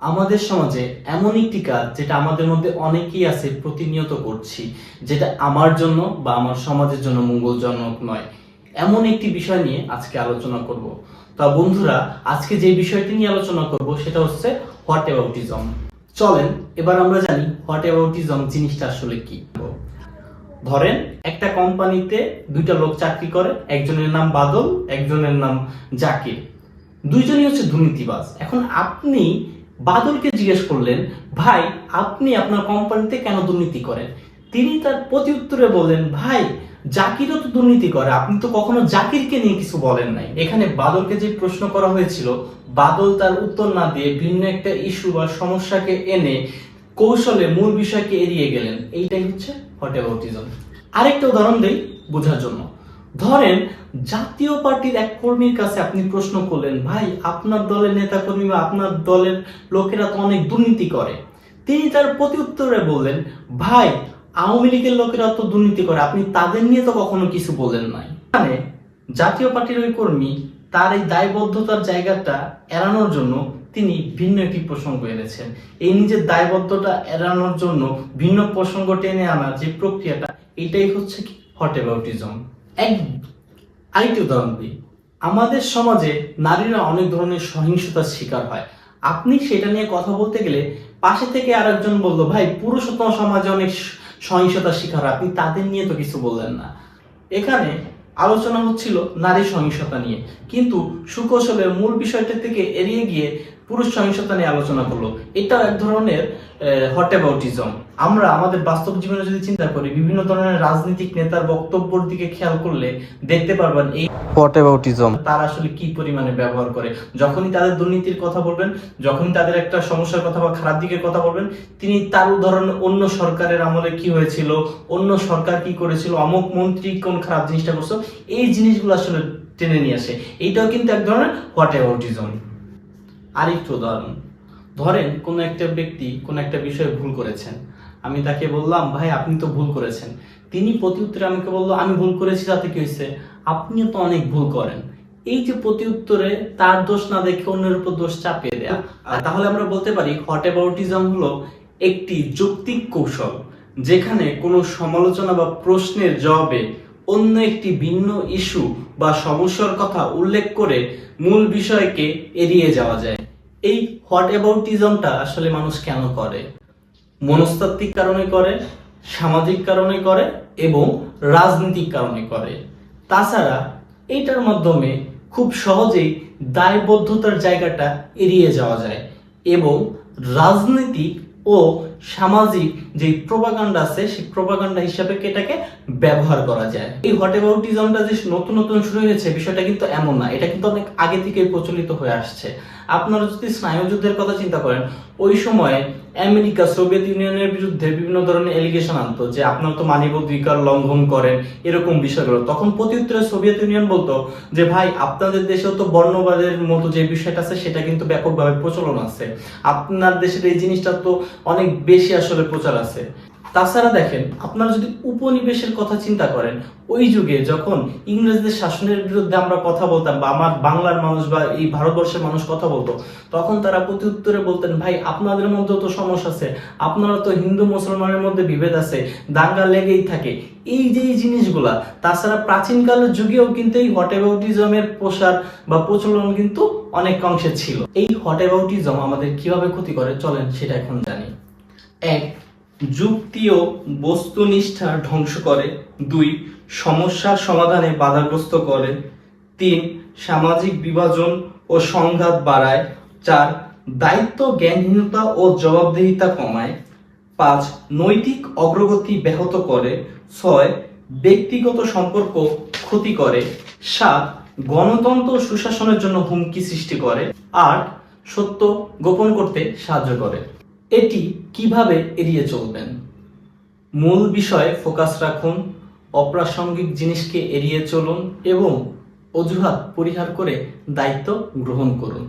আমাদের সমাজে এমন একটি কাজ যেটা আমাদের মধ্যে অনেকেই আছে প্রতিনিয়ত করছি, যেটা আমার জন্য বা আমার সমাজের জন্য মঙ্গলজনক নয়। এমন একটি বিষয় নিয়ে আজকে আলোচনা করব। তা বন্ধুরা, আজকে যে বিষয়টি নিয়ে আলোচনা করব সেটা হচ্ছে হোয়াট অ্যাবাউটিজম। চলেন, এবার আমরা জানি হোয়াট অ্যাবাউটিজম জিনিসটা আসলে কি। ধরেন, একটা কোম্পানিতে দুইটা লোক চাকরি করে, একজনের নাম বাদল, একজনের নাম জাকির। দুইজনই হচ্ছে দুর্নীতিবাজ। এখন আপনি বাদলকে জিজ্ঞেস করলেন, ভাই, আপনি আপনার কোম্পানিতে কেন দুর্নীতি করেন? তিনি তার প্রতি উত্তরে বললেন, ভাই, জাকিরও তো দুর্নীতি করে। আপনি তো কখনো জাকিরকে নিয়ে কিছু বলেন নাই। এখানে বাদলকে যে প্রশ্ন করা হয়েছিল, বাদল তার উত্তর না দিয়ে ভিন্ন একটা ইস্যু বা সমস্যাকে এনে কৌশলে মূল বিষয়কে এড়িয়ে গেলেন। এইটাই হচ্ছে হোয়াট অ্যাবাউটিজম আরেকটা উদাহরণ দেই বোঝার জন্য। ধরেন, জাতীয় পার্টির এক কর্মীর কাছে আপনি প্রশ্ন করলেন, ভাই, আপনার দলের নেতা কর্মী বা আপনার দলের লোকেরা তো অনেক দুর্নীতি করে। তিনি তার প্রতি উত্তরে বললেন, ভাই, আওয়ামী লীগের লোকেরা তো দুর্নীতি করে, আপনি তাদের নিয়ে তো কখনো কিছু বলেন নাই। মানে জাতীয় পার্টির ওই কর্মী তার এই দায়বদ্ধতার জায়গাটা এড়ানোর জন্য তিনি ভিন্ন একটি প্রসঙ্গ এনেছেন। এই নিজের দায়বদ্ধতা এড়ানোর জন্য ভিন্ন প্রসঙ্গ টেনে আনার যে প্রক্রিয়াটা, এটাই হচ্ছে কি হট অ্যাবাউটিজম এক আরেকটি উদাহরণ দিই। আমাদের সমাজে নারীরা অনেক ধরনের সহিংসতার শিকার হয়। আপনি সেটা নিয়ে কথা বলতে গেলে পাশে থেকে আরেকজন বলল, ভাই, পুরুষোত্তম সমাজে অনেক সহিংসতার শিকার আপনি তাদের নিয়ে তো কিছু বললেন না। এখানে আলোচনা হচ্ছিল নারী সহিংসতা নিয়ে। কিন্তু সুকৌশলের মূল বিষয়টা থেকে এড়িয়ে গিয়ে পুরুষ সহিংসতা নিয়ে আলোচনা করল। এটাও এক ধরনের হট অ্যাবাউটিজম আমরা আমাদের বাস্তব জীবনে যদি চিন্তা করি, বিভিন্ন ধরনের রাজনৈতিক নেতার বক্তব্যের দিকে খেয়াল করলে দেখতে পারবেন এই হোয়াট অ্যাবাউটিজম তারা আসলে কি পরিমাণে ব্যবহার করে। যখনই তাদের দুর্নীতির কথা বলবেন, যখনই তাদের একটা সমস্যার কথা বা খারাপ দিকের কথা বলবেন, তিনি তার উদাহরণ অন্য সরকারের আমলে কি হয়েছিল, অন্য সরকার কি করেছিল, অমুক মন্ত্রী কোন খারাপ জিনিসটা করছ এই জিনিসগুলো আসলে টেনে নিয়ে আসে। এইটাও কিন্তু এক ধরনের হোয়াট অ্যাবাউটিজম আরেকটু উদাহরণ ধরেন কোন একটা ব্যক্তি কোন একটা বিষয়ে ভুল করেছেন। আমি তাকে বললাম, ভাই, আপনি তো ভুল করেছেন। তিনি প্রতি উত্তরে আমাকে বলল, আমি ভুল করেছি, তাতে কি হয়েছে? আপনিও তো অনেক ভুল করেন। এই যে প্রতি উত্তরে তার দোষ না দেখে অন্যের উপর দোষ চাপিয়ে দেয়া। তাহলে আমরা বলতে পারি হট অ্যাবাউটিজম হলো একটি যৌক্তিক কৌশল, যেখানে কোনো সমালোচনা বা প্রশ্নের জবাবে অন্য একটি ভিন্ন ইস্যু বা সমস্যার কথা উল্লেখ করে মূল বিষয়কে এড়িয়ে যাওয়া যায়। এই হট অ্যাবাউটিজমটা আসলে মানুষ কেন করে? মনস্তাত্ত্বিক কারণে করে, সামাজিক কারণে করে এবং রাজনৈতিক কারণে করে। তাছাড়া এইটার মাধ্যমে খুব সহজেই দায়বদ্ধতার জায়গাটা এড়িয়ে যাওয়া যায় এবং রাজনৈতিক ও সামাজিক যে প্রোপাগান্ডা আছে, সেই প্রোপাগান্ডা হিসাবে এটাকে ব্যবহার করা যায়? এই হোয়াট অ্যাবাউটিজমটা যে নতুন নতুন শুরু হয়েছে, বিষয়টা কিন্তু এমন না। এটা কিন্তু অনেক আগে থেকে প্রচলিত হয়ে আসছে। আপনারা যদি স্নায়ুযুদ্ধের কথা চিন্তা করেন, ওই সময়ে আমেরিকা, সোভিয়েত ইউনিয়নের বিরুদ্ধে বিভিন্ন ধরনের এলিগেশন আনতো যে আপনারা তো মানব অধিকার লঙ্ঘন করেন, এরকম বিষয়গুলো। তখন প্রত্যুত্তরে সোভিয়েত ইউনিয়ন বলতো যে, ভাই, আপনাদের দেশেও তো বর্ণবাদের মতো যে বিষয়টা আছে, সেটা কিন্তু ব্যাপকভাবে প্রচলন আছে। আপনার দেশের এই জিনিসটা তো অনেক বেশি আসলে প্রচার আছে। তাছাড়া দেখেন, আপনারা যদি উপনিবেশের কথা চিন্তা করেন, ওই যুগে যখন ইংরেজদের শাসনের বিরুদ্ধে আমরা কথা বলতাম বা আমার বাংলার মানুষ বা এই ভারতবর্ষের মানুষ কথা বলতো, তখন তারা প্রতি উত্তরে বলতেন, ভাই, আপনাদের মধ্যেও তো সমস্যা আছে, আপনারা তো হিন্দু মুসলমানের মধ্যে বিভেদ আছে, দাঙ্গা লেগেই থাকে। এই যে জিনিসগুলা, তাছাড়া প্রাচীনকালের যুগেও কিন্তু এই হটেবাউটিজমের প্রসার বা প্রচলন কিন্তু অনেক অংশে ছিল। এই হটেবাউটিজম আমাদের কীভাবে ক্ষতি করে, চলেন সেটা এখন জানি। এক যুক্তি ও বস্তুনিষ্ঠা ধ্বংস করে। দুই সমস্যার সমাধানে বাধাগ্রস্ত করে। তিন, সামাজিক বিভাজন ও সংঘাত বাড়ায়। চার, দায়িত্ব জ্ঞানহীনতা ও জবাবদিহিতা কমায়। পাঁচ, নৈতিক অগ্রগতি ব্যাহত করে। ছয়, ব্যক্তিগত সম্পর্ক ক্ষতি করে। সাত, গণতন্ত্র সুশাসনের জন্য হুমকি সৃষ্টি করে। আট, সত্য গোপন করতে সাহায্য করে। এটি কীভাবে এড়িয়ে চলবেন? মূল বিষয়ে ফোকাস রাখুন, অপ্রাসঙ্গিক জিনিসকে এড়িয়ে চলুন এবং অজুহাত পরিহার করে দায়িত্ব গ্রহণ করুন।